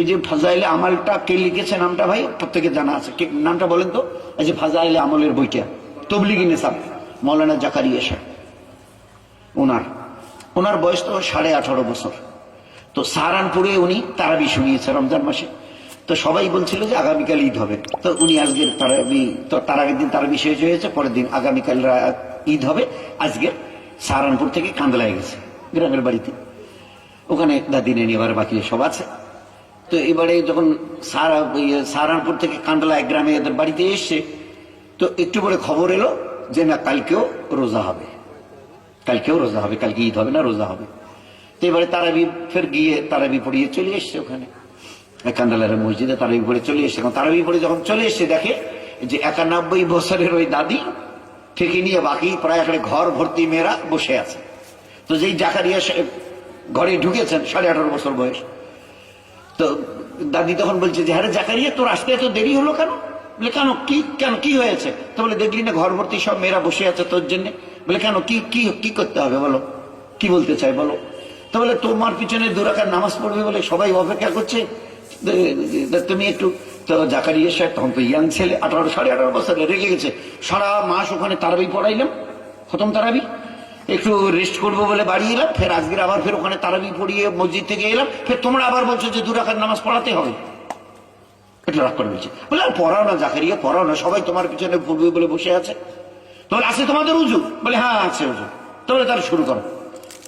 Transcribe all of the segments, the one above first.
এই যে ফাজাইলে আমালটা কে লিখেছে নামটা ভাই? প্রত্যেকে জানা আছে। নামটা বলেন তো। এই যে ফাজাইলে আমলের বইটা। তবলিগি নেশাব। মৌলানা জাকারিয়া সাহেব ওনার। ওনার বয়স তো সাড়ে আঠারো বছর। তো সাহারানপুরে উনি তারাবি শুনিয়েছে রমজান মাসে। তো সবাই বলছিল যে আগামীকাল ঈদ হবে। তো উনি আজকের তারাবি তো তার আগের দিন তারাবি শেষ হয়েছে, পরের দিন আগামীকাল ঈদ হবে। আজকে সাহারানপুর থেকে কান্দলায় গেছে, গ্রামের বাড়িতে। ওখানে দাদিনে এবার বাকি সব আছে। তো এবারে যখন সারা ইয়ে সাহারানপুর থেকে কান্ডলা এক গ্রামে এদের বাড়িতে এসছে তো একটু করে খবর এলো যে না, কালকেও রোজা হবে। কালকেও রোজা হবে, কালকে ঈদ হবে না, রোজা হবে। তো এবারে তারাবি ফের গিয়ে তারাবি পড়িয়ে চলে এসছে ওখানে। কান্দালার মসজিদে তারাবি পড়ে চলে এসছে। এখন তারাবি পড়ে যখন চলে এসছে, দেখে যে একানব্বই বছরের ওই দাদি থেকে নিয়ে বাকি প্রায় একটা ঘর ভর্তি মেয়েরা বসে আছে। তো যেই জাকারিয়া ঘরে ঢুকেছেন, সাড়ে আঠারো বছর বয়স তো দাদি তখন বলছে যে হ্যাঁ জাকারিয়া, তোর আসতে এত দেরি হলো কেন? বলে, কেন? কি কেন, কি হয়েছে? তো বলে, দেখলি না ঘর ভর্তি সব মেয়েরা বসে আছে তোর জন্য? বলে, কেন? কি কি কি করতে হবে বলো? কি বলতে চাই বলো? তো বলে, তোমার পিছনে দুরাকার নামাজ পড়বে বলে সবাই অপেক্ষা করছে। তুমি একটু তো জাকারিয়া সাহেব তখন তো ইয়াং ছেলে, আঠারো, সাড়ে আঠারো বছর রেগে গেছে। সারা মাস ওখানে তারাবি পড়াইলাম। খতম তারাবি। একটু রেস্ট করব বলে বাড়ি এলাম, ফের আজকের আবার ফের ওখানে তারাবি পড়িয়ে মসজিদ থেকে এলাম, ফের তোমরা আবার বলছো যে দুরাকার নামাজ পড়াতে হবে। এটা রাগ করে বলছে। বলে, আর পড়াও না, জাকারিয়া, পড়াও না, সবাই তোমার পিছনে পড়বে বলে বসে আছে। তাহলে আছে তোমাদের উজু? বলে হ্যাঁ আছে উজু। তাহলে তার শুরু করো।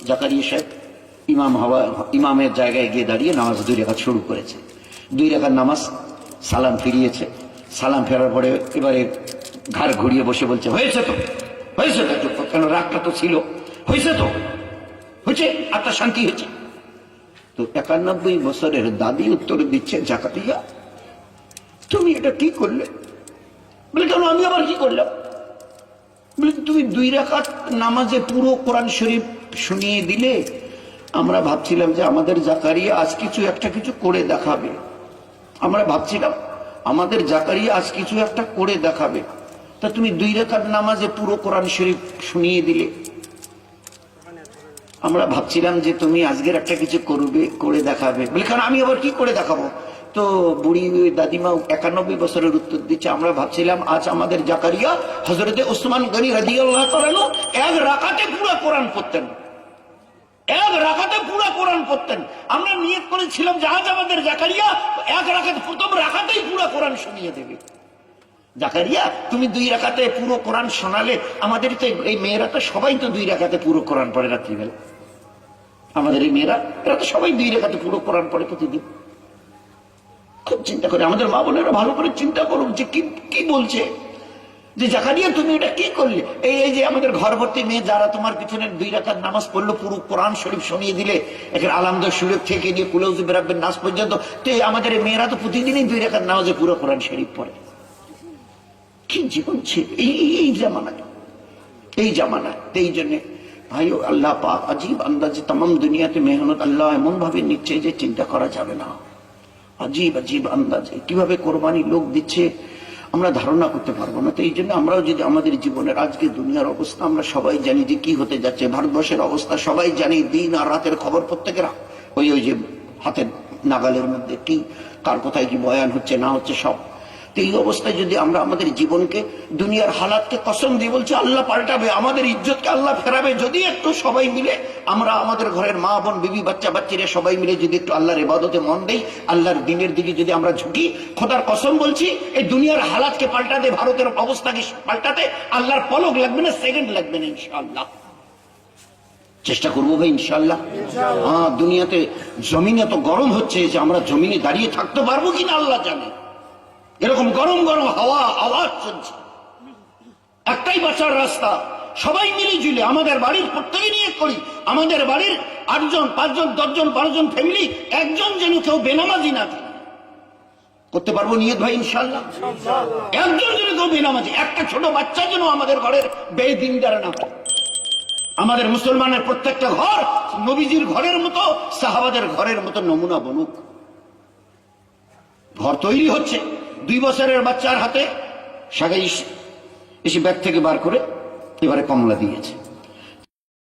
জাকারিয়া সাহেব ইমাম হওয়া, ইমামের জায়গায় গিয়ে দাঁড়িয়ে নামাজ দুই রেখা শুরু করেছে। দুই রেখার নামাজ সালাম ফিরিয়েছে। সালাম ফেরার পরে এবারে ঘাড় ঘুরিয়ে বসে বলছে, হয়েছে তো? হয়েছে কেন রাগটা তো ছিল? হয়েছে তো? হয়েছে? আত্মার শান্তি হয়েছে? তো একানব্বই বছরের দাদি উত্তর দিচ্ছে জাকারিয়া তুমি এটা কি করলে? বলে, কেন আমি আবার কি করলাম? বলে, তুমি দুই রাকাত নামাজে পুরো কোরআন শরীফ শুনিয়ে দিলে, আমরা ভাবছিলাম যে আমাদের জাকারিয়া আজ কিছু একটা কিছু করে দেখাবে। আমরা ভাবছিলাম, আমাদের জাকারিয়া আজ কিছু একটা করে দেখাবে। তা তুমি দুই রেখার নামাজে পুরো কোরআন শরীফ শুনিয়ে দিলে। আমরা ভাবছিলাম যে তুমি আজকের একটা কিছু করবে, করে দেখাবে। বলে কারণ আমি আবার কি করে দেখাবো? তো বুড়ি দাদিমা একানব্বই বছরের উত্তর দিচ্ছে। আমরা ভাবছিলাম, আজ আমাদের জাকারিয়া হজরতে ওসমান গনি রাদিয়াল্লাহ তাআলা এক রাকাতে পুরো কোরআন পড়তেন। এক রাখাতে পুরো কোরআন পড়তেন। আমরা নিয়ত করেছিলাম আজ আমাদের জাকারিয়া এক রাখাতে প্রথম রাখাতেই পুরো কোরআন শুনিয়ে দেবে। জাকারিয়া তুমি দুই রাখাতে পুরো কোরআন শোনালে আমাদের তো এই মেয়েরা তো সবাই তো দুই রাখাতে পুরো কোরআন পড়ে রাত্রিবেলা। আমাদের এই মেয়েরা, এরা তো সবাই দুই রেখাতে পুরো কোরআন পড়ে প্রতিদিন। খুব চিন্তা করে, আমাদের মা বোনেরা ভালো করে চিন্তা করুক যে কি কি বলছে। যে জাকারিয়া তুমি এটা কি করলে? এই এই যে আমাদের ঘরবর্তী মেয়ে, যারা তোমার পিছনে দুই রাকাত নামাজ পড়ল, পুরো কোরআন শরীফ শুনিয়ে দিলে এখানে আলামদ সুরেফ থেকে নিয়ে কুলৌজ বেরাবেন নাচ পর্যন্ত, তো আমাদের মেয়েরা তো প্রতিদিনই দুই রাকাত নামাজে পুরো কোরআন শরীফ পড়ে। কি জীবন এই জামানায়। এই জামানায়। এই জন্যে ভাই আল্লাহ পাক আজীব আন্দাজে তাম দুনিয়াতে মেহনত আল্লাহ এমন ভাবে নিচ্ছে যে চিন্তা করা যাবে না। আজীব আজীব আন্দাজে। কীভাবে কোরবানি লোক দিচ্ছে আমরা ধারণা করতে পারব না। তো এই জন্য আমরাও যদি আমাদের জীবনের আজকে দুনিয়ার অবস্থা আমরা সবাই জানি যে কি হতে যাচ্ছে, ভারতবর্ষের অবস্থা সবাই জানি দিন আর রাতের খবর প্রত্যেকেরা। ওই ওই যে হাতের নাগালের মধ্যে কি, কার কোথায় কি বয়ান হচ্ছে, না হচ্ছে সব। তো এই অবস্থায় যদি আমরা আমাদের জীবনকে দুনিয়ার হালাতকে কসম দিয়ে বলছি আল্লাহ পাল্টাবে আমাদের ইজ্জতকে আল্লাহ ফেরাবে যদি একটু সবাই মিলে আমরা আমাদের ঘরের মা বোন বিবি বাচ্চা বাচ্চারা সবাই মিলে যদি একটু আল্লাহর ইবাদতে মন দেই আল্লাহর দিনের দিকে যদি আমরা ঝুঁকি খোদার কসম বলছি এই দুনিয়ার হালাতকে পাল্টাতে ভারতের অবস্থাকে পাল্টাতে আল্লাহর পলক লাগবে না সেকেন্ড লাগবে না ইনশাআল্লাহ। চেষ্টা করব ভাই ইনশাল্লাহ হ্যাঁ দুনিয়াতে জমিন এত গরম হচ্ছে যে আমরা জমিনে দাঁড়িয়ে থাকতে পারব কিনা আল্লাহ জানে। এরকম গরম গরম হাওয়া আওয়াজ চলছে। একটাই বাঁচার রাস্তা। সবাই মিলে জুলে আমাদের বাড়ির প্রত্যেকে নিয়ে করি। আমাদের বাড়ির আটজন পাঁচজন দশজন বারোজন ফ্যামিলি একজন যেন কেউ বেনামাজি না থাকে। করতে পারব নিয়ত ভাই ইনশাল্লাহ একজন যেন কেউ বেনামাজি একটা ছোট বাচ্চা যেন আমাদের ঘরের বেদিনদার না হয়। আমাদের মুসলমানের প্রত্যেকটা ঘর নবীজির ঘরের মতো সাহাবাদের ঘরের মতো নমুনা বনুক। ঘর তৈরি হচ্ছে। দুই বছরের বাচ্চার হাতে সাগাই এসে ব্যাগ থেকে বার করে এবারে কমলা দিয়েছে।